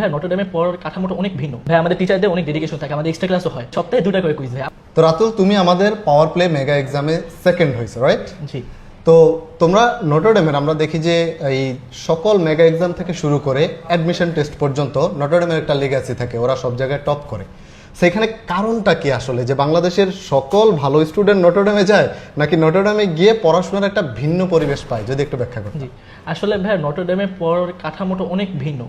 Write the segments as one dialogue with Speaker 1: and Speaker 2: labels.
Speaker 1: ভাই নটরডেমের পড়ার কাঠামোটা অনেক ভিন্ন। ভাই আমাদের টিচারদের অনেক ডেডিকেশন থাকে আমাদের এক্সট্রা ক্লাসও হয়। সপ্তাহে দুটা করে কুইজ ভাই।
Speaker 2: তো রাতুল তুমি আমাদের পাওয়ার প্লে মেগা এক্সামে সেকেন্ড হয়েছে রাইট
Speaker 1: জি।
Speaker 2: তো তোমরা নটরডেমের আমরা দেখি যে এই সকল মেগা এক্সাম থেকে শুরু করে অ্যাডমিশন টেস্ট পর্যন্ত নটরডেমের একটা লেগাসি থাকে ওরা সব জায়গায় টপ করে। সেখানে কারণটা কি আসলে? যে বাংলাদেশের সকল ভালো স্টুডেন্ট নটরডেমে যায় নাকি নটরডেমে গিয়ে পড়াশোনার একটা ভিন্ন পরিবেশ পায়? যদি একটু ব্যাখ্যা করো
Speaker 1: আসলে ভাই নটরডেমের পড়ার কাঠামোটা অনেক ভিন্ন।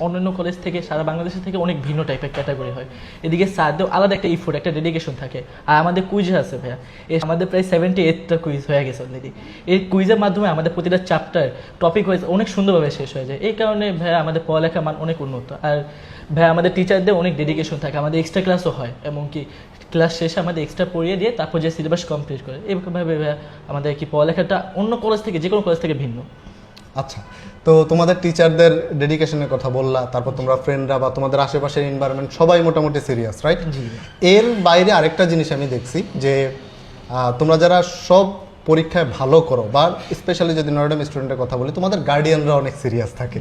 Speaker 1: অন্যান্য কলেজ থেকে সারা বাংলাদেশের থেকে অনেক ভিন্ন টাইপের ক্যাটাগরি হয়। এদিকে স্যারদের আলাদা একটা ইফোর্ট একটা ডেডিকেশন থাকে। আর আমাদের কুইজ আছে ভাইয়া। এ আমাদের প্রায় সেভেন্টি এইটটা কুইজ হয়ে গেছে অলরেডি এই কুইজের মাধ্যমে আমাদের প্রতিটা চ্যাপ্টার টপিক ওয়াইজ অনেক সুন্দরভাবে শেষ হয়ে যায়। এই কারণে ভাইয়া আমাদের পড়ালেখার মান অনেক উন্নত। আর ভাইয়া আমাদের টিচারদের অনেক ডেডিকেশন থাকে। আমাদের এক্সট্রা ক্লাসও হয়। এমনকি ক্লাস শেষে আমাদের এক্সট্রা পড়িয়ে দিয়ে তারপর যে সিলেবাস কমপ্লিট করে। এইভাবে আমাদের কি পড়ালেখাটা অন্য কলেজ থেকে যে কোনো কলেজ থেকে ভিন্ন।
Speaker 2: আচ্ছা তো তোমাদের টিচারদের ডেডিকেশনের কথা বললা তারপর তোমরা ফ্রেন্ডরা বা তোমাদের আশেপাশের এনভায়রনমেন্ট সবাই মোটামুটি সিরিয়াস রাইট এর বাইরে আরেকটা জিনিস আমি দেখছি যে তোমরা যারা সব পরীক্ষায় ভালো করো বা স্পেশালি যদি নয়ডাম স্টুডেন্টের কথা বলি তোমাদের গার্ডিয়ানরা অনেক সিরিয়াস থাকে।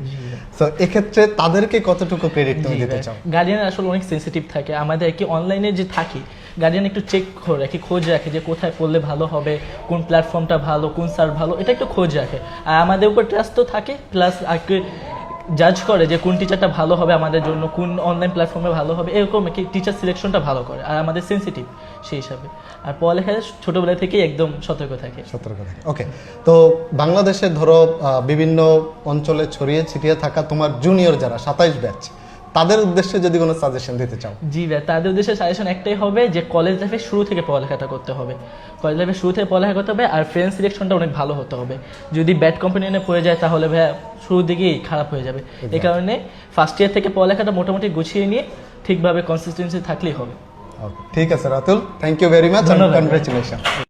Speaker 2: তো এক্ষেত্রে তাদেরকে কতটুকু ক্রেডিট তুমি দিতে চাও?
Speaker 1: গার্ডিয়ান আসলে অনেক সেন্সিটিভ থাকে। আমাদের কি অনলাইনে যে থাকি গার্ডিয়ান একটু চেক করে রাখে খোঁজ রাখে যে কোথায় পড়লে ভালো হবে কোন প্ল্যাটফর্মটা ভালো কোন স্যার ভালো এটা একটু খোঁজ রাখে। আর আমাদের উপর ট্রাস্ট তো থাকে প্লাস জাজ করে যে কোন টিচারটা ভালো হবে আমাদের জন্য, কোন অনলাইন প্ল্যাটফর্মে ভালো হবে, এরকম কি টিচার সিলেকশনটা ভালো করে, আর আমাদের সেন্সিটিভ সেই হিসাবে। আর পড়ালেখা ছোটোবেলা থেকেই একদম সতর্ক থাকে।
Speaker 2: সতর্ক থাকে। ওকে তো বাংলাদেশে ধরো বিভিন্ন অঞ্চলে ছড়িয়ে ছিটিয়ে থাকা তোমার জুনিয়র যারা, সাতাইশ ব্যাচ তাদের উদ্দেশ্যে যদি কোনো সাজেশন দিতে চাও।
Speaker 1: জি ভাই তাদের উদ্দেশ্যে সাজেশন একটাই হবে যে কলেজ লাইফে শুরু থেকে পড়ালেখাটা করতে হবে। কলেজ লাইফে শুরু থেকে পড়ালেখা করতে হবে আর ফ্রেন্ড সিলেকশনটা অনেক ভালো হতে হবে। যদি ব্যাড কোম্পানি এনে পড়ে যায় তাহলে ভাই শুরুর দিকেই খারাপ হয়ে যাবে। এই কারণে ফার্স্ট ইয়ার থেকে পড়ালেখাটা মোটামুটি গুছিয়ে নিয়ে ঠিকভাবে কনসিস্টেন্সি থাকলেই হবে।
Speaker 2: ঠিক আছে Ratul. Thank you very much. Congratulation